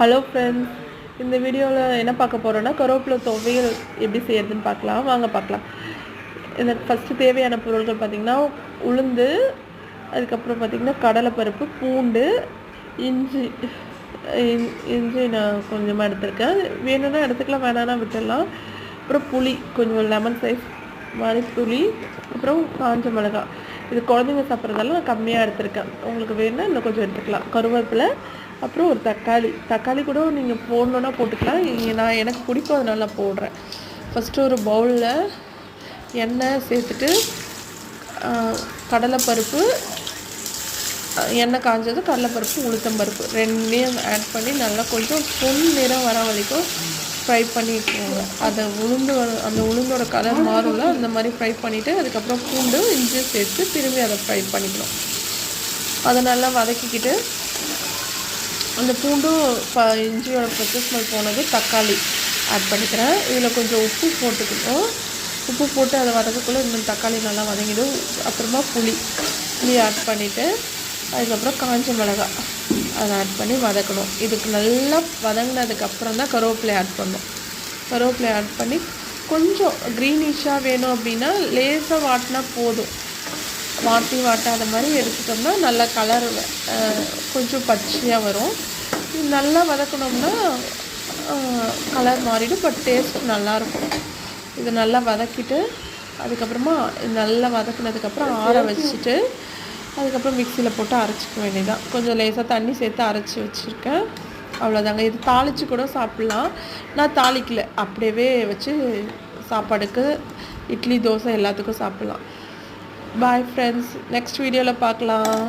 Hello friends இந்த வீடியோவில் என்ன பார்க்க போகிறோன்னா கருவேப்பிலை துவையல் எப்படி செய்யறதுன்னு பார்க்கலாம். வாங்க பார்க்கலாம். இந்த ஃபஸ்ட்டு தேவையான பொருட்கள் பார்த்திங்கன்னா உளுந்து அதுக்கப்புறம் பார்த்திங்கன்னா கடலைப்பருப்பு பூண்டு இஞ்சி இஞ்சி நான் கொஞ்சமாக எடுத்திருக்கேன். வேணும்னா எடுத்துக்கலாம் வேணான்னா விட்டுடலாம். அப்புறம் புளி கொஞ்சம் லெமன் சைஸ் மாதிரி புளி அப்புறம் காஞ்ச மிளகாய். இது குழந்தைங்க சாப்பிட்றதால நான் கம்மியாக எடுத்திருக்கேன். உங்களுக்கு வேணும்னா இன்னும் கொஞ்சம் எடுத்துக்கலாம். கருவேப்பிலை அப்புறம் ஒரு தக்காளி. தக்காளி கூட நீங்கள் போடணுன்னா போட்டுக்கலாம். இங்கே நான் எனக்கு பிடிக்கும் அதனால நான் போடுறேன். ஃபஸ்ட்டு ஒரு பவுலில் எண்ணெய் சேர்த்துட்டு கடலைப்பருப்பு எண்ணெய் காஞ்சது கடலைப்பருப்பு உளுத்தம்பருப்பு ரெண்டையும் ஆட் பண்ணி நல்லா கொஞ்சம் பொன் நிறம் வர வரைக்கும் ஃப்ரை பண்ணிக்கோங்க அதை உளுந்து அந்த உளுந்தோட கலர் மாறும்ல அந்த மாதிரி ஃப்ரை பண்ணிவிட்டு அதுக்கப்புறம் பூண்டு இஞ்சியும் சேர்த்து திரும்பி அதை ஃப்ரை பண்ணிக்கணும். அதை நல்லா வதக்கிக்கிட்டு அந்த பூண்டும் ப இஞ்சியோட பச்சை ஸ்மெல் போனது தக்காளி. ஆட் பண்ணிக்கிறேன். இதில் கொஞ்சம் உப்பு போட்டுக்கணும். உப்பு போட்டு அதை வதக்கக்குள்ளே இன்னும் தக்காளி நல்லா வதங்கிடும். அப்புறமா புளி. புளி ஆட் பண்ணிவிட்டு அதுக்கப்புறம் காஞ்ச மிளகாய். அதை ஆட் பண்ணி வதக்கணும். இதுக்கு நல்லா வதங்கினதுக்கப்புறம் தான் கருவேப்பிலை ஆட் பண்ணணும். கருவேப்பிலை ஆட் பண்ணி கொஞ்சம் க்ரீனிஷாக வேணும் அப்படின்னா லேசாக வாட்டினா போதும். வாட்டி வாட்டாத மாதிரி எடுத்துட்டோம்னா நல்ல கலர் கொஞ்சம் பச்சையாக வரும். இது நல்லா வதக்கணும்னா கலர் மாறிடும் பட் டேஸ்ட் நல்லாயிருக்கும் இது நல்லா வதக்கிட்டு அதுக்கப்புறமா நல்லா வதக்குனதுக்கப்புறம் ஆற வச்சுட்டு அதுக்கப்புறம் மிக்சியில் போட்டு அரைச்சிக்க வேண்டியதான் கொஞ்சம் லேசாக தண்ணி சேர்த்து அரைச்சி வச்சுருக்கேன். அவ்வளோதாங்க இது தாளித்து கூட சாப்பிட்லாம். நான் தாளிக்கல. அப்படியே வச்சு சாப்பாடுக்கு இட்லி தோசை எல்லாத்துக்கும் சாப்பிட்லாம். பாய் ஃப்ரெண்ட்ஸ் நெக்ஸ்ட் வீடியோவில் பார்க்கலாம்.